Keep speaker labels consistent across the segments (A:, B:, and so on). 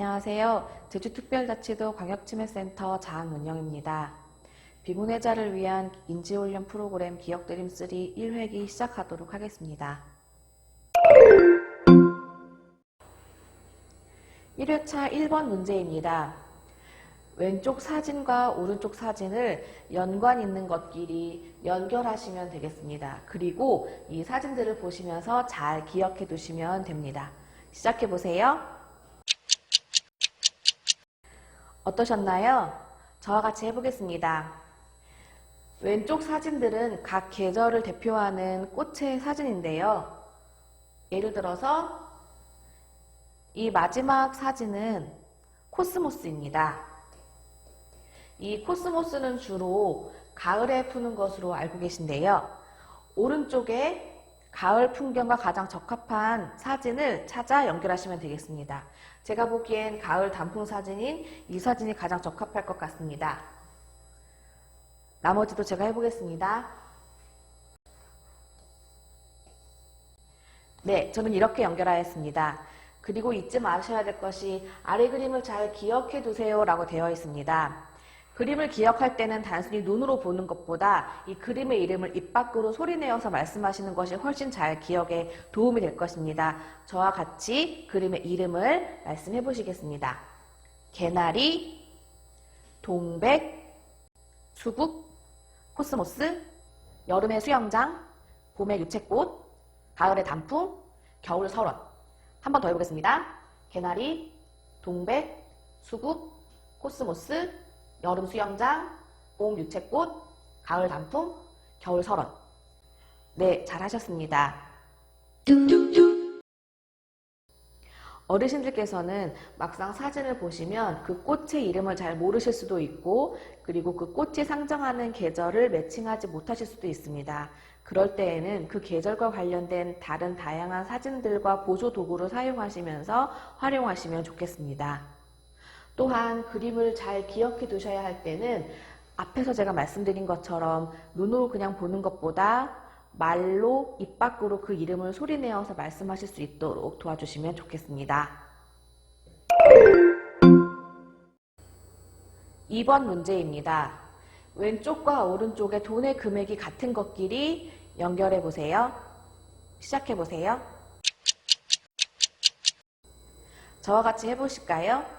A: 안녕하세요. 제주특별자치도 광역치매센터 장은영입니다. 비문의자를 위한 인지훈련 프로그램 기억드림 3 1회기 시작하도록 하겠습니다. 1회차 1번 문제입니다. 왼쪽 사진과 오른쪽 사진을 연관 있는 것끼리 연결하시면 되겠습니다. 그리고 이 사진들을 보시면서 잘 기억해 두시면 됩니다. 시작해 보세요. 어떠셨나요? 저와 같이 해보겠습니다. 왼쪽 사진들은 각 계절을 대표하는 꽃의 사진인데요. 예를 들어서 이 마지막 사진은 코스모스입니다. 이 코스모스는 주로 가을에 푸는 것으로 알고 계신데요. 오른쪽에 가을 풍경과 가장 적합한 사진을 찾아 연결하시면 되겠습니다. 제가 보기엔 가을 단풍 사진인 이 사진이 가장 적합할 것 같습니다. 나머지도 제가 해보겠습니다. 네, 저는 이렇게 연결하였습니다. 그리고 잊지 마셔야 될 것이 아래 그림을 잘 기억해 두세요 라고 되어 있습니다. 그림을 기억할 때는 단순히 눈으로 보는 것보다 이 그림의 이름을 입 밖으로 소리내어서 말씀하시는 것이 훨씬 잘 기억에 도움이 될 것입니다. 저와 같이 그림의 이름을 말씀해 보시겠습니다. 개나리, 동백, 수국, 코스모스, 여름의 수영장, 봄의 유채꽃, 가을의 단풍, 겨울 설원. 한 번 더 해보겠습니다. 개나리, 동백, 수국, 코스모스, 여름 수영장, 봄 유채꽃, 가을 단풍, 겨울 설원. 네, 잘하셨습니다. 어르신들께서는 막상 사진을 보시면 그 꽃의 이름을 잘 모르실 수도 있고, 그리고 그 꽃이 상정하는 계절을 매칭하지 못하실 수도 있습니다. 그럴 때에는 그 계절과 관련된 다른 다양한 사진들과 보조 도구를 사용하시면서 활용하시면 좋겠습니다. 또한 그림을 잘 기억해 두셔야 할 때는 앞에서 제가 말씀드린 것처럼 눈으로 그냥 보는 것보다 말로 입 밖으로 그 이름을 소리내어서 말씀하실 수 있도록 도와주시면 좋겠습니다. 2번 문제입니다. 왼쪽과 오른쪽의 돈의 금액이 같은 것끼리 연결해 보세요. 시작해 보세요. 저와 같이 해보실까요?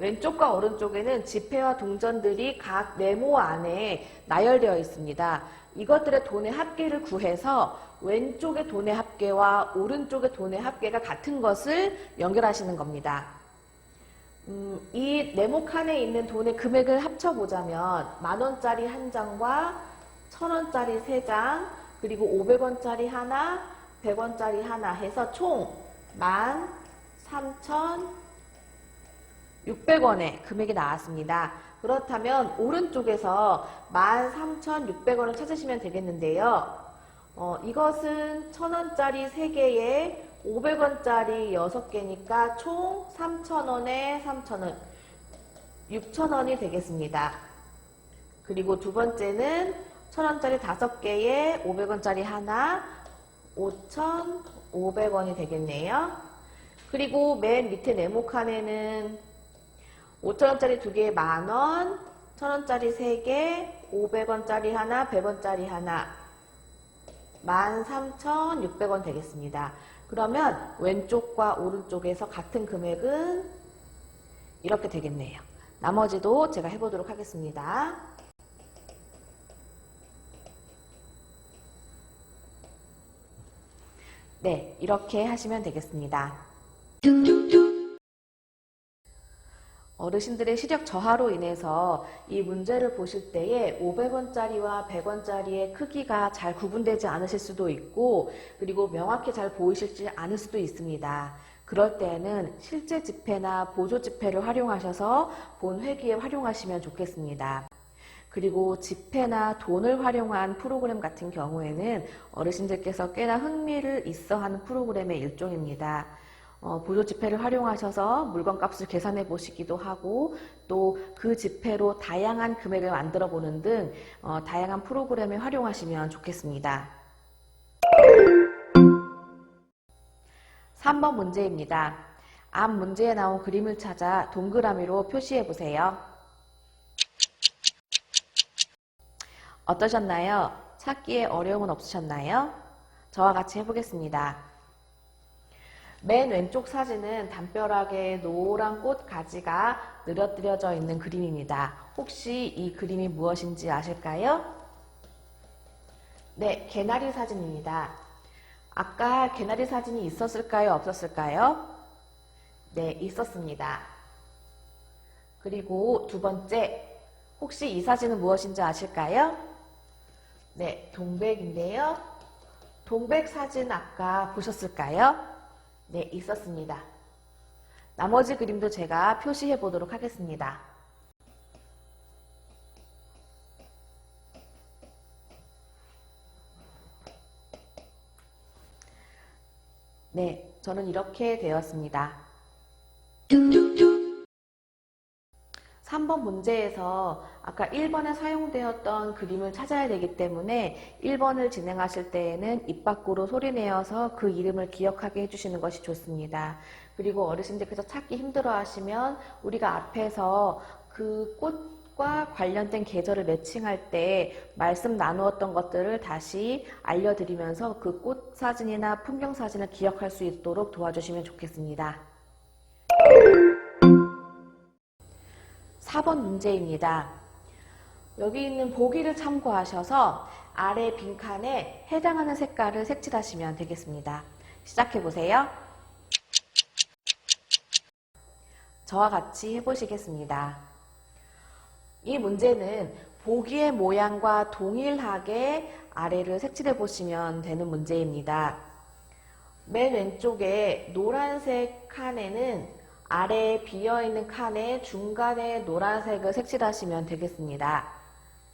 A: 왼쪽과 오른쪽에는 지폐와 동전들이 각 네모 안에 나열되어 있습니다. 이것들의 돈의 합계를 구해서 왼쪽의 돈의 합계와 오른쪽의 돈의 합계가 같은 것을 연결하시는 겁니다. 음, 이 네모 칸에 있는 돈의 금액을 합쳐보자면 만 원짜리 한 장과 천 원짜리 세 장, 그리고 500원짜리 하나, 100원짜리 하나 해서 총 만, 삼천, 600원의 금액이 나왔습니다. 그렇다면 오른쪽에서 13,600원을 찾으시면 되겠는데요. 어, 이것은 1,000원짜리 3개에 500원짜리 6개니까 총 3,000원에 3,000원, 6,000원이 되겠습니다. 그리고 두 번째는 1,000원짜리 5개에 500원짜리 하나, 5,500원이 되겠네요. 그리고 맨 밑에 네모 칸에는 5천원짜리 두 개에 만원, 천원짜리 세 개, 500원짜리 하나, 100원짜리 하나, 13,600원 되겠습니다. 그러면 왼쪽과 오른쪽에서 같은 금액은 이렇게 되겠네요. 나머지도 제가 해보도록 하겠습니다. 네, 이렇게 하시면 되겠습니다. 어르신들의 시력 저하로 인해서 이 문제를 보실 때에 500원짜리와 100원짜리의 크기가 잘 구분되지 않으실 수도 있고 그리고 명확히 잘 보이실지 않을 수도 있습니다. 그럴 때에는 실제 지폐나 보조 지폐를 활용하셔서 본 회기에 활용하시면 좋겠습니다. 그리고 지폐나 돈을 활용한 프로그램 같은 경우에는 어르신들께서 꽤나 흥미를 있어 하는 프로그램의 일종입니다. 어, 보조 지폐를 활용하셔서 물건 값을 계산해 보시기도 하고 또 그 지폐로 다양한 금액을 만들어 보는 등 어, 다양한 프로그램을 활용하시면 좋겠습니다. 3번 문제입니다. 앞 문제에 나온 그림을 찾아 동그라미로 표시해 보세요. 어떠셨나요? 찾기에 어려움은 없으셨나요? 저와 같이 해보겠습니다. 맨 왼쪽 사진은 담벼락에 노란 꽃 가지가 늘어뜨려져 있는 그림입니다. 혹시 이 그림이 무엇인지 아실까요? 네, 개나리 사진입니다. 아까 개나리 사진이 있었을까요? 없었을까요? 네, 있었습니다. 그리고 두 번째, 혹시 이 사진은 무엇인지 아실까요? 네, 동백인데요. 동백 사진 아까 보셨을까요? 네, 있었습니다. 나머지 그림도 제가 표시해 보도록 하겠습니다. 네, 저는 이렇게 되었습니다. 3번 문제에서 아까 1번에 사용되었던 그림을 찾아야 되기 때문에 1번을 진행하실 때에는 입 밖으로 소리내어서 그 이름을 기억하게 해주시는 것이 좋습니다. 그리고 어르신들께서 찾기 힘들어 하시면 우리가 앞에서 그 꽃과 관련된 계절을 매칭할 때 말씀 나누었던 것들을 다시 알려드리면서 그 꽃 사진이나 풍경 사진을 기억할 수 있도록 도와주시면 좋겠습니다. 4번 문제입니다. 여기 있는 보기를 참고하셔서 아래 빈칸에 해당하는 색깔을 색칠하시면 되겠습니다. 시작해 보세요. 저와 같이 해보시겠습니다. 이 문제는 보기의 모양과 동일하게 아래를 색칠해 보시면 되는 문제입니다. 맨 왼쪽에 노란색 칸에는 아래에 비어있는 칸에 중간에 노란색을 색칠하시면 되겠습니다.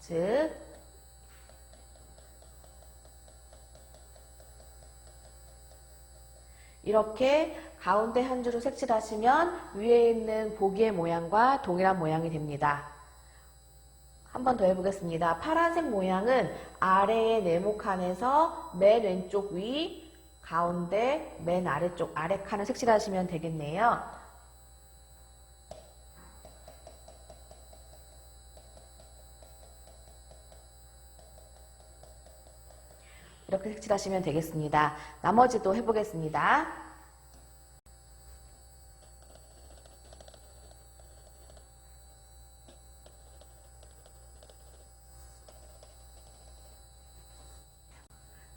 A: 즉, 이렇게 가운데 한 줄을 색칠하시면 위에 있는 보기의 모양과 동일한 모양이 됩니다. 한 번 더 해보겠습니다. 파란색 모양은 아래의 네모 칸에서 맨 왼쪽 위, 가운데, 맨 아래쪽 아래 칸을 색칠하시면 되겠네요. 색칠하시면 되겠습니다. 나머지도 해보겠습니다.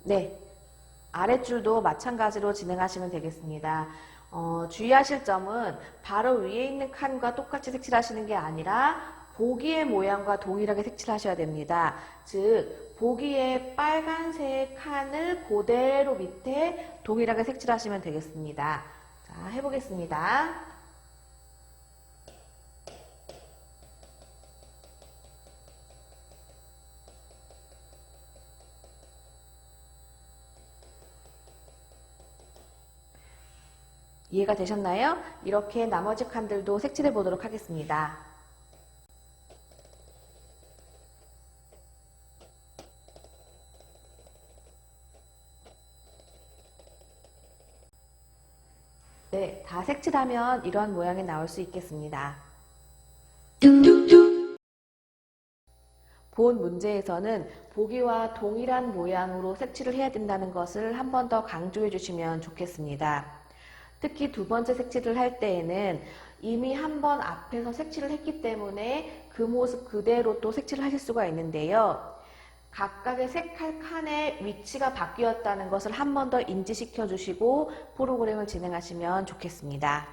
A: 네. 아랫줄도 마찬가지로 진행하시면 되겠습니다. 어, 주의하실 점은 바로 위에 있는 칸과 똑같이 색칠하시는 게 아니라 보기의 모양과 동일하게 색칠하셔야 됩니다. 즉, 보기의 빨간색 칸을 그대로 밑에 동일하게 색칠하시면 되겠습니다. 자, 해보겠습니다. 이해가 되셨나요? 이렇게 나머지 칸들도 색칠해 보도록 하겠습니다. 네, 다 색칠하면 이런 모양이 나올 수 있겠습니다. 본 문제에서는 보기와 동일한 모양으로 색칠을 해야 된다는 것을 한 번 더 강조해 주시면 좋겠습니다. 특히 두 번째 색칠을 할 때에는 이미 한 번 앞에서 색칠을 했기 때문에 그 모습 그대로 또 색칠을 하실 수가 있는데요. 각각의 색깔 칸의 위치가 바뀌었다는 것을 한 번 더 인지시켜 주시고 프로그램을 진행하시면 좋겠습니다.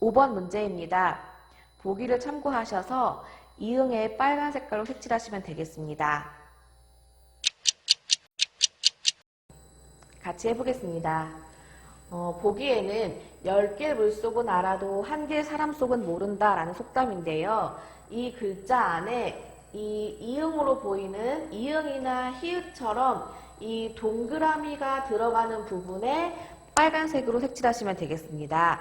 A: 5번 문제입니다. 보기를 참고하셔서 이응에 빨간 색깔로 색칠하시면 되겠습니다. 같이 해보겠습니다. 어, 보기에는 10개 물속은 알아도 한개 사람 속은 모른다 라는 속담인데요. 이 글자 안에 이 이응으로 보이는 이응이나 히읗처럼 이 동그라미가 들어가는 부분에 빨간색으로 색칠하시면 되겠습니다.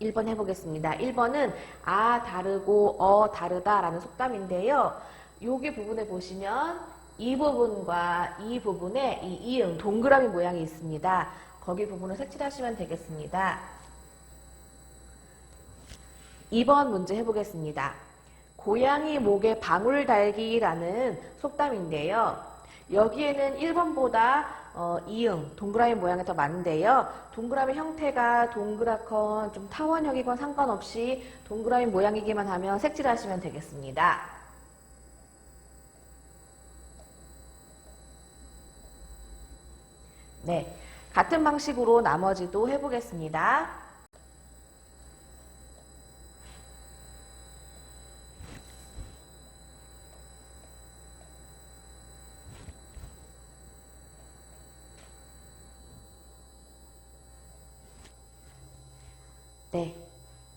A: 1번 해보겠습니다. 1번은 아 다르고 어 다르다 라는 속담인데요. 여기 부분에 보시면 이 부분과 이 부분에 이 이응 동그라미 모양이 있습니다. 거기 부분을 색칠하시면 되겠습니다. 2번 문제 해보겠습니다. 고양이 목에 방울 달기라는 속담인데요. 여기에는 1번보다 어, 이응, 동그라미 모양이 더 많은데요. 동그라미 형태가 동그랗건 좀 타원형이건 상관없이 동그라미 모양이기만 하면 색칠하시면 되겠습니다. 네, 같은 방식으로 나머지도 해보겠습니다. 네,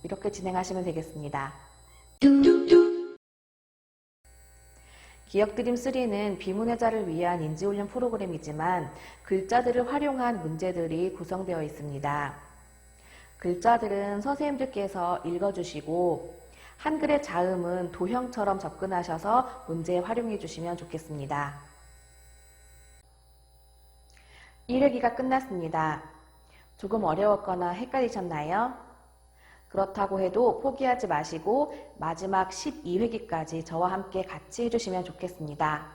A: 이렇게 진행하시면 되겠습니다. 기억드림 3는 비문해자를 위한 인지훈련 프로그램이지만 글자들을 활용한 문제들이 구성되어 있습니다. 글자들은 선생님들께서 읽어주시고 한글의 자음은 도형처럼 접근하셔서 문제에 활용해 주시면 좋겠습니다. 1회기가 끝났습니다. 조금 어려웠거나 헷갈리셨나요? 그렇다고 해도 포기하지 마시고 마지막 12회기까지 저와 함께 같이 해주시면 좋겠습니다.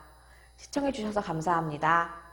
A: 시청해주셔서 감사합니다.